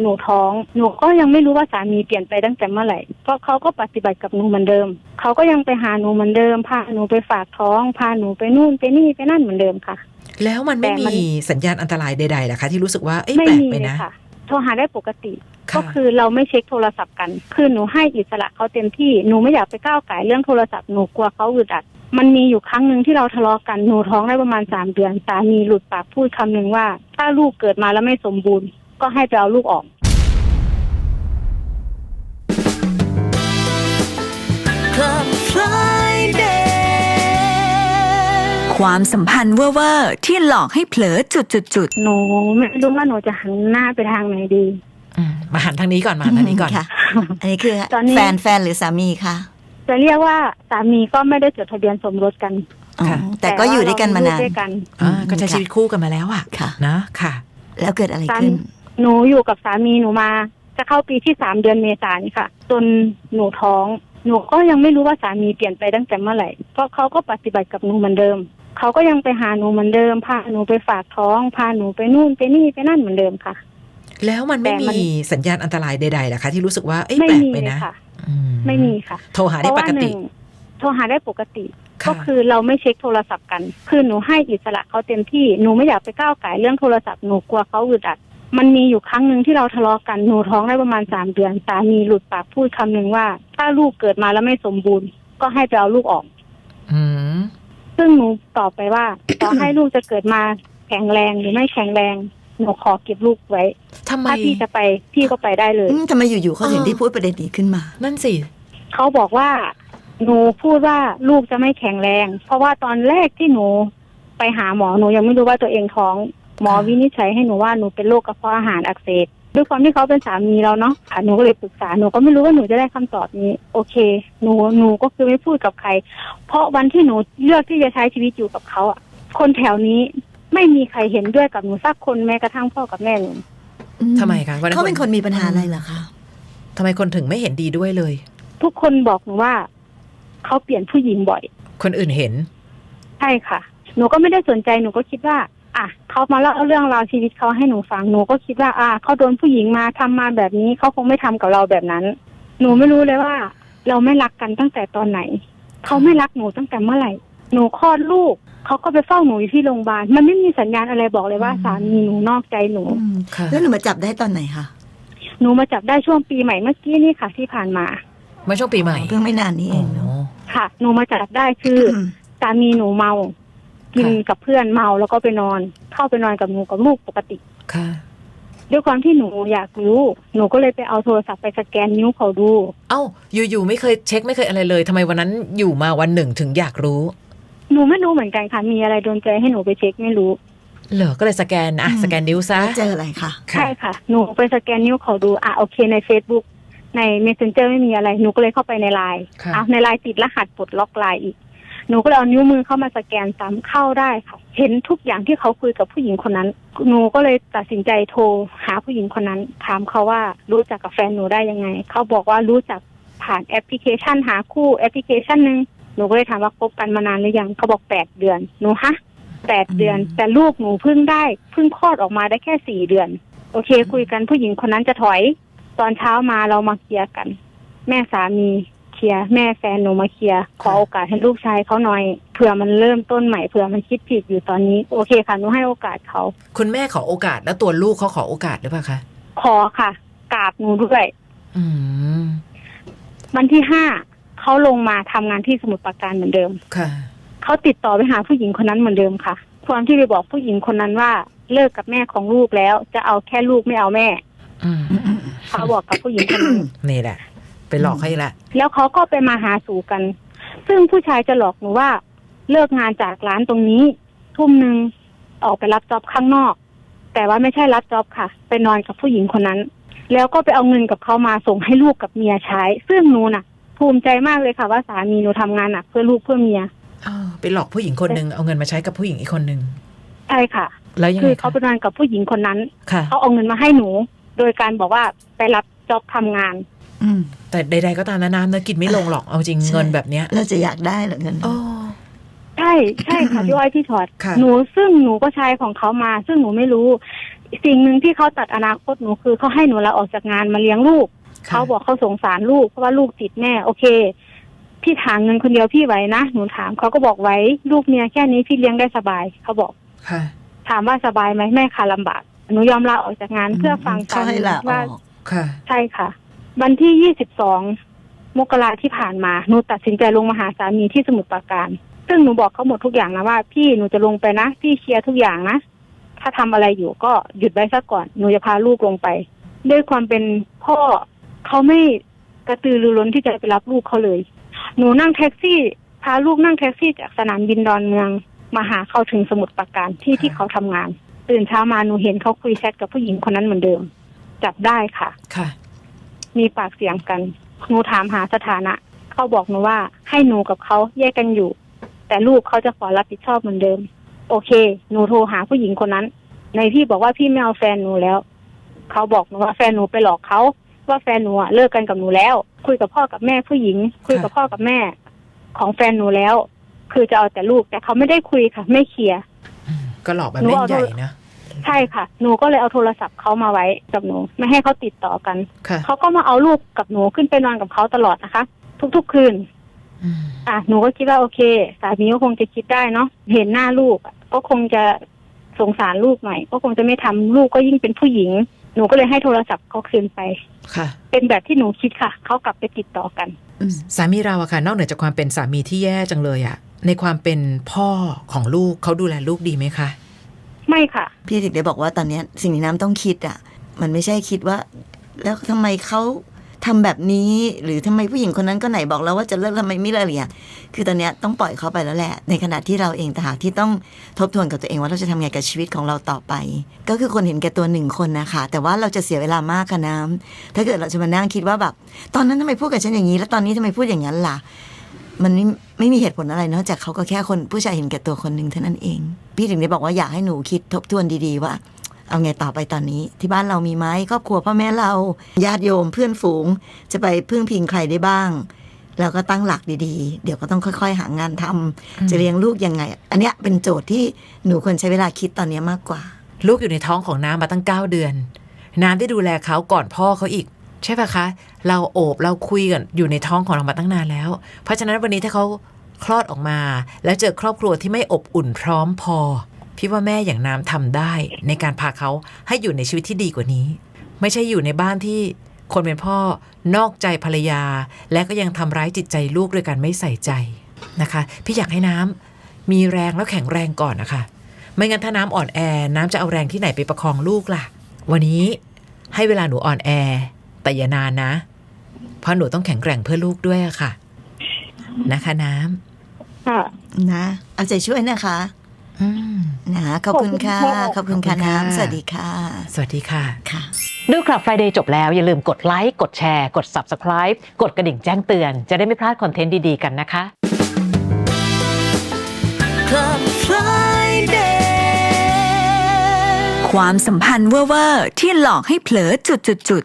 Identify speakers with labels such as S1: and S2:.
S1: หนูท้อง หนูก็ยังไม่รู้ว่าสามีเปลี่ยนไปตั้งแต่เมื่อไหร่ เพราะเขาก็ปฏิบัติกับหนูเหมือนเดิม เขาก็ยังไปหาหนูเหมือนเดิม พาหนูไปฝากท้อง พาหนูไปนู่นไปนี่ไปนั่นเหมือนเดิมค่ะ
S2: แล้วมันไม่
S1: แต่มัน
S2: มีสัญญาณอันตรายใดๆเหรอคะที่รู้สึกว่าเอ้ย
S1: ไม่
S2: แปลก
S1: มี
S2: ไป
S1: เลย
S2: นะ
S1: ค่ะโทรหาได้ปกติ
S2: ค่ะ
S1: ก็คือเราไม่เช็คโทรศัพท์กัน คือหนูให้อิสระเขาเต็มที่ หนูไม่อยากไปก้าวไก่ายเรื่องโทรศัพท์ หนูกลัวเขาอึดอัด มันมีอยู่ครั้งหนึ่งที่เราทะเลาะกัน หนูท้องได้ประมาณสามเดือน สามีหลุดปากพูดคำหนึ่งว่า ถ้าลูกเกิดมาแล้วไม่สมบูรณ์ ก็ให้ไปเอาลูกออก
S3: Club Friday
S4: ความสัมพันธ์เว่อร์ๆที่หลอกให้เผลอจุดจุดจุด
S1: หนูไม่รู้ว่าหนูจะหันหน้าไปทางไหนดี
S2: อืมมาหันทางนี้ก่อนมาหันทางนี้ก่อน
S3: ค่ะ อันนี้คือ
S1: ตอนนี้
S3: แฟนแฟนหรือสามีคะ
S1: จะเรียกว่าสามีก็ไม่ได้จดทะเบียนสมรสกัน
S3: อ๋อ
S2: ค่ะ
S3: แต่ก็อยู่ด้วยกันมา
S1: เร
S3: นาน
S1: ลูด้วยกัน
S2: อ่าก็ใช้ชีวิตคู่กันมาแล้วอะ
S3: ค่ะ
S2: นะค่ะ
S3: แล้วเกิดอะไร
S1: สา
S3: ขึ้
S1: มี
S3: น
S1: หนูอยู่กับสามีหนูมา จะเข้าปีที่สามเดือนเมษายนค่ะ จนหนูท้อง หนูก็ยังไม่รู้ว่าสามีเปลี่ยนไปตั้งแต่เมื่อไหร่ เพราะเขาก็ปฏิบัติกับหนูเหมือนเดิม เขาก็ยังไปหาหนูเหมือนเดิม พาหนูไปฝากท้อง พาหนูไปนู่นไปนี่ไปนั่นเหมือนเดิมค่ะ
S2: แล้วมันไม่
S1: แต่มัน
S2: มีสัญญาณอันตรายใดๆเหรอคะที่รู้สึกว่าเอ้ย
S1: ไม่
S2: แปลก
S1: มี
S2: ไป
S1: เลย
S2: นะ
S1: ค่ะ
S2: อื
S1: ไม่มีค่ะ
S2: โทรหา
S1: เพ
S2: ได้
S1: ราะ
S2: ป
S1: ว่ากห
S2: ติ
S1: นึ่งโทรหาได้ปกติ
S2: ค่ะ
S1: ก็คือเราไม่เช็คโทรศัพท์กัน คือหนูให้อิสระเขาเต็มที่ หนูไม่อยากไปก้าวไก่ายเรื่องโทรศัพท์ หนูกลัวเขาอึดอัด มันมีอยู่ครั้งหนึ่งที่เราทะเลาะกันหนูท้องได้ประมาณสามเดือนสามีหลุดปากพูดคำหนึ่งว่า ถ้าลูกเกิดมาแล้วไม่สมบูรณ์ ก็ให้ไปเอาลูกออก
S2: อืม
S1: ซึ่งหนูตอบไปว่าต่อให้ลูกจะเกิดมาแข็งแรงหรือไม่แข็งแรงหนูขอเก็บลูกไว้
S2: ทำไม
S1: ถ้าพี่จะไปพี่ก็ไปได้เลย
S3: อืมทำไมอยู่ๆเขาถึง
S2: เออ
S3: ได้พูดประเด็นนี้ขึ้นมา
S2: นั่นสิ
S1: เขาบอกว่า หนูพูดว่าลูกจะไม่แข็งแรง เพราะว่าตอนแรกที่หนูไปหาหมอหนูยังไม่รู้ว่าตัวเองท้อง หมอวินิจฉัยให้หนูว่าหนูเป็นโรคกระเพาะอาหารอักเสบด้วยความที่เขาเป็นสามีเราเนาะค่ะหนูก็เลยปรึกษาหนูก็ไม่รู้ว่าหนูจะได้คำตอบนี้ โอเค หนูหนูก็คือไม่พูดกับใคร เพราะวันที่หนูเลือกที่จะใช้ชีวิตอยู่กับเขาอะคนแถวนี้ไม่มีใครเห็นด้วยกับหนูสักคนแม้กระทั่งพ่อกับแม่หนู
S2: ทำไมคะวันนั้น
S3: เขาเป็นคนมีปัญหาอะไรเหรอคะ
S2: ทำไมคนถึงไม่เห็นดีด้วยเลย
S1: ทุกคนบอกหนูว่าเขาเปลี่ยนผู้หญิงบ่อย
S2: คนอื่นเห็น
S1: ใช่ค่ะ หนูก็ไม่ได้สนใจหนูก็คิดว่า อะเขามาเล่าเรื่องราวชีวิตเขาให้หนูฟังหนูก็คิดว่า อะเขาโดนผู้หญิงมาทำมาแบบนี้เขาคงไม่ทำกับเราแบบนั้น หนูไม่รู้เลยว่า เราไม่รักกันตั้งแต่ตอนไหนเขาไม่รักหนูตั้งแต่เมื่อไหร่ หนูคลอดลูกเขาก็ไปเฝ้าหนูอยู่ที่โรงพยาบาลมันไม่มีสัญญาณอะไรบอกเลยว่า
S2: อืม
S1: สามีหนูนอกใจหนู
S3: อืม
S2: ค่ะ
S3: แล้วหนูมาจับได้ตอนไหนคะ
S1: หนูมาจับได้ช่วงปีใหม่เมื่อกี้นี่ค่ะ ที่ผ่านมา
S2: เมื่อช่วงปีใหม่
S3: เพิ่งไม่นานนี้เองเนาะ
S1: ค่ะ หนูมาจับได้คือสามีหนูเมา กินกับเพื่อนเมาแล้วก็ไปนอน เข้าไปนอนกับหนูกับลูกปกติ
S2: ค่ะ
S1: ด้วยความที่หนูอยากรู้ หนูก็เลยไปเอาโทรศัพท์ไปสแกนนิ้วเขาดู
S2: เอ้า อยู่ๆไม่เคยเช็คไม่เคยอะไรเลยทำไมวันนั้นอยู่มาวันหนึ่งถึงอยากรู้
S1: หนูไม่รู้เหมือนกันค่ะ มีอะไรโดนใจให้หนูไปเช็คไม่รู้
S2: เหรอก็เลยสแกนอะ
S3: อืม
S2: สแกนนิ้วซะ
S3: แล้วเจออะไรคะ
S1: ใช่ค่ะ หนูไปสแกนนิ้วเขาดูอะโอเคใน Facebook ใน Messenger ไม่มีอะไร หนูก็เลยเข้าไปในไลน์
S2: ค่ะ
S1: อะในไลน์ติดรหัสปลดล็อกไลน์อีก หนูก็เลยเอานิ้วมือเข้ามาสแกนซ้ำเข้าได้ค่ะ เห็นทุกอย่างที่เขาคุยกับผู้หญิงคนนั้น หนูก็เลยตัดสินใจโทรหาผู้หญิงคนนั้น ถามเขาว่ารู้จักกับแฟนหนูได้ยังไง เขาบอกว่ารู้จักผ่านแอปพลิเคชันหาคู่แอปพลิเคชันหนึ่งหนูก็เลยถามว่าคบกันมานานหรือยังเขาบอกแปดเดือนหนูฮะแปดเดือน แต่ลูกหนูเพิ่งได้เพิ่งคลอดออกมาได้แค่สี่เดือน โอเค คุยกันผู้หญิงคนนั้นจะถอย ตอนเช้ามาเรามาเคลียร์กัน แม่สามีเค ลียร์แม่แฟนหนูมาเคลียร์ขอโอกาสให้ลูกชายเขาหน่อยเผื่อมันเริ่มต้นใหม่เผื่อมันคิดผิดอยู่ตอนนี้ โอเคค่ะหนูให้โอกาสเขา
S2: คุณแม่ขอโอกาสแล้วตัวลูกเขาขอโอกาสหรือเปล่าคะ
S1: ขอค่ะกราบหนูด้วย
S2: อืม
S1: วันที่ห้าเขาลงมาทำงานที่สมุทรปราการเหมือนเดิม
S2: ค่ะ
S1: เขาติดต่อไปหาผู้หญิงคนนั้นเหมือนเดิมค่ะความที่ไปบอกผู้หญิงคนนั้นว่าเลิกกับแม่ของลูกแล้ว จะเอาแค่ลูกไม่เอาแม่
S2: อืม
S1: เขาบอกกับผู้หญิงคนนั้น
S2: นี่แหละ ไปหลอกเขาอีกแล้ว
S1: แล้วเขาก็ไปมาหาสู่กัน ซึ่งผู้ชายจะหลอกหนูว่า เลิกงานจากร้านตรงนี้ ทุ่มหนึ่งออกไปรับจ็อบข้างนอก แต่ว่าไม่ใช่รับจ็อบค่ะ ไปนอนกับผู้หญิงคนนั้น แล้วก็ไปเอาเงินกับเขามาส่งให้ลูกกับเมียใช้ ซึ่งหนูน่ะ ภูมิใจมากเลยค่ะ ว่าสามีหนูทำงานหนักเพื่อลูกเพื่อเมีย
S2: อ้าวไปหลอกผู้หญิงคนหนึ่งเอาเงินมาใช้กับผู้หญิงอีกคนหนึ่ง
S1: ใช่ค่ะ
S2: แล้วยัง
S1: คื
S2: ไง
S1: อเขาไปนอนกับผู้หญิงคนนั้น
S2: ค่ะ
S1: เขาเอาเงินมาให้หนู โดยการบอกว่าไปรับจ็อบทำงาน
S3: อืม
S2: แต่ใดๆก็ตามนะน้ำเนื้อกินไม่ลงหรอกเอาจริง
S3: ใช่
S2: เงินแบบเนี้ย
S3: เราจะอยากได้เหรอเงิน
S2: โอ้
S1: ใช่ใช่ค่ะพี่อ้อยพี่ชอด
S2: ค่ะ
S1: หนูซึ่งหนูก็ใช้ของเขามา ซึ่งหนูไม่รู้ สิ่งหนึ่งที่เขาตัดอนาคตหนูคือเขาให้หนูลาออกจากงานมาเลี้ยงลูก
S2: ค่ะ
S1: เขาบอกเขาสงสารลูกเพราะว่าลูกติดแม่ โอเคพี่หาเงินคนเดียวพี่ไหวนะหนูถามเขาก็บอกไหว้ลูกเมียแค่นี้พี่เลี้ยงได้สบายเขาบอก
S2: ค่ะ
S1: ถามว่าสบายไหมแม่ค่ะลำบากหนูยอมลาออกจากงานเพื่อฟัง
S3: เขาให้ลาอ
S1: ว่า
S3: อก
S2: ค่ะ
S1: ใช่ค่ะ วันที่ยี่สิบสองมกราที่ผ่านมาหนูตัดสินใจลงมาหาสามีที่สมุทรปราการ ซึ่งหนูบอกเขาหมดทุกอย่างนะว่า พี่หนูจะลงไปนะพี่เคลียร์ทุกอย่างนะถ้าทำอะไรอยู่ก็หยุดไว้ซะก่อนหนูจะพาลูกลงไป ด้วยความเป็นพ่อเขาไม่กระตือรือร้นที่จะไปรับลูกเขาเลย หนูนั่งแท็กซี่ พาลูกนั่งแท็กซี่จากสนามบินดอนเมืองมาหาเขาถึงสมุทรปราการที่ที่เขาทำงาน ตื่นเช้ามาหนูเห็นเขาคุยแชทกับผู้หญิงคนนั้นเหมือนเดิม จับได้ค่ะ
S2: ค่ะ
S1: มีปากเสียงกันหนูถามหาสถานะ เขาบอกหนูว่าให้หนูกับเขาแยกกันอยู่ แต่ลูกเขาจะขอรับผิดชอบเหมือนเดิม โอเค หนูโทรหาผู้หญิงคนนั้น ในพี่บอกว่าพี่ไม่เอาแฟนหนูแล้ว เขาบอกหนูว่าแฟนหนูไปหลอกเขาว่าแฟนหนูอะเลิกกันกับหนูแล้ว คุยกับพ่อกับแม่ผู้หญิง คุยกับพ่อกับแม่ ของแฟนหนูแล้ว คือจะเอาแต่ลูกแต่เขาไม่ได้คุยค่ะ ไม่เคลียร์
S2: ก็หลอกแบบ
S1: หนู
S2: เล่นใหญ่นะ
S1: ใช่ค่ะ หนูก็เลยเอาโทรศัพท์เขามาไว้กับหนู ไม่ให้เขาติดต่อกัน
S2: ค่ะ
S1: เขาก็มาเอาลูกกับหนูขึ้นไปนอนกับเขาตลอดนะคะ ทุกๆคืน
S2: อืม
S1: อะหนูก็คิดว่าโอเค สามีก็คงจะคิดได้เนาะเห็นหน้าลูกอะก็คงจะสงสารลูกหน่อยก็คงจะไม่ทำลูกก็ยิ่งเป็นผู้หญิง หนูก็เลยให้โทรศัพท์เขาคืนไป
S2: ค่ะ
S1: เป็นแบบที่หนูคิดค่ะเขากลับไปติดต่อกัน
S3: อืม
S2: สามีเราอะค่ะ นอกเหนือจากความเป็นสามีที่แย่จังเลยอะในความเป็นพ่อของลูกเขาดูแลลูกดีไหมคะ
S1: ไม่ค่ะ
S3: พี่ถึงได้บอกว่าตอนนี้สิ่งที่น้ำต้องคิดอะ มันไม่ใช่คิดว่า แล้วทำไมเขาทำแบบนี้ หรือทำไมผู้หญิงคนนั้นก็ไหนบอกแล้วว่าจะเลิกทำไมไม่เลิกเนี่ยคือตอนนี้ต้องปล่อยเขาไปแล้วแหละ ในขณะที่เราเองต่างหากที่ต้องทบทวนกับตัวเองว่าเราจะทำไงกับชีวิตของเราต่อไป ก็คือคนเห็นแก่ตัวหนึ่งคนนะคะ แต่ว่าเราจะเสียเวลามากค่ะน้ำถ้าเกิดเราจะมานั่งคิดว่าแบบ ตอนนั้นทำไมพูดกับฉันอย่างนี้ แล้วตอนนี้ทำไมพูดอย่างนั้นล่ะ มันไม่ไม่มีเหตุผลอะไรนอกจากเขาก็แค่คนผู้ชายเห็นแก่ตัวคนหนึ่งเท่านั้นเอง พี่ถึงได้บอกว่าอยากให้หนูคิดทบทวนดีๆว่า เอาไงต่อไปตอนนี้ ที่บ้านเรามีไหมครอบครัวพ่อแม่เราญาติโยมเพื่อนฝูง จะไปพึ่งพิงใครได้บ้างแล้วก็ตั้งหลักดีๆ เดี๋ยวก็ต้องค่อย ๆ หางานทำจะเลี้ยงลูกยังไง อันเนี้ยเป็นโจทย์ที่หนูควรใช้เวลาคิดตอนนี้มากกว่า
S2: ลูกอยู่ในท้องของน้ำมาตั้งเก้าเดือน น้ำได้ดูแลเขาก่อนพ่อเขาอีก ใช่ปะคะ เราโอบเราคุยกันอยู่ในท้องของเรามาตั้งนานแล้ว เพราะฉะนั้นวันนี้ถ้าเขาคลอดออกมา แล้วเจอครอบครัวที่ไม่อบอุ่นพร้อมพอ พี่ว่าแม่อย่างน้ำทำได้ในการพาเขาให้อยู่ในชีวิตที่ดีกว่านี้ ไม่ใช่อยู่ในบ้านที่คนเป็นพ่อนอกใจภรรยา และก็ยังทำร้ายจิตใจลูกโดยการไม่ใส่ใจนะคะ พี่อยากให้น้ำมีแรงแล้วแข็งแรงก่อนนะคะ ไม่งั้นถ้าน้ำอ่อนแอ น้ำจะเอาแรงที่ไหนไปประคองลูกล่ะ วันนี้ให้เวลาหนูอ่อนแอ แต่อย่านานนะ เพราะหนูต้องแข็งแกร่งเพื่อลูกด้วยอะค่ะ นะคะน้
S1: ค่ะ
S3: นะ เอาใจช่วยนะคะำ
S2: อืม
S3: นะขอบคุณค่ะขอบคุณค่ะ
S2: ขอบคุณค่ะ
S3: น้ำสวัสดีค่ะ
S2: สวัสดีค่ะ
S3: ค่ะ
S5: ดูคลับ Friday จบแล้ว อย่าลืมกดไลค์ กดแชร์ กด Subscribe กดกระดิ่งแจ้งเตือน จะได้ไม่พลาดคอนเทนต์ดี ๆ กันนะคะ
S3: Club Friday
S4: ความสัมพันธ์เวอร์ๆที่หลอกให้เผลอจุดจุดจุด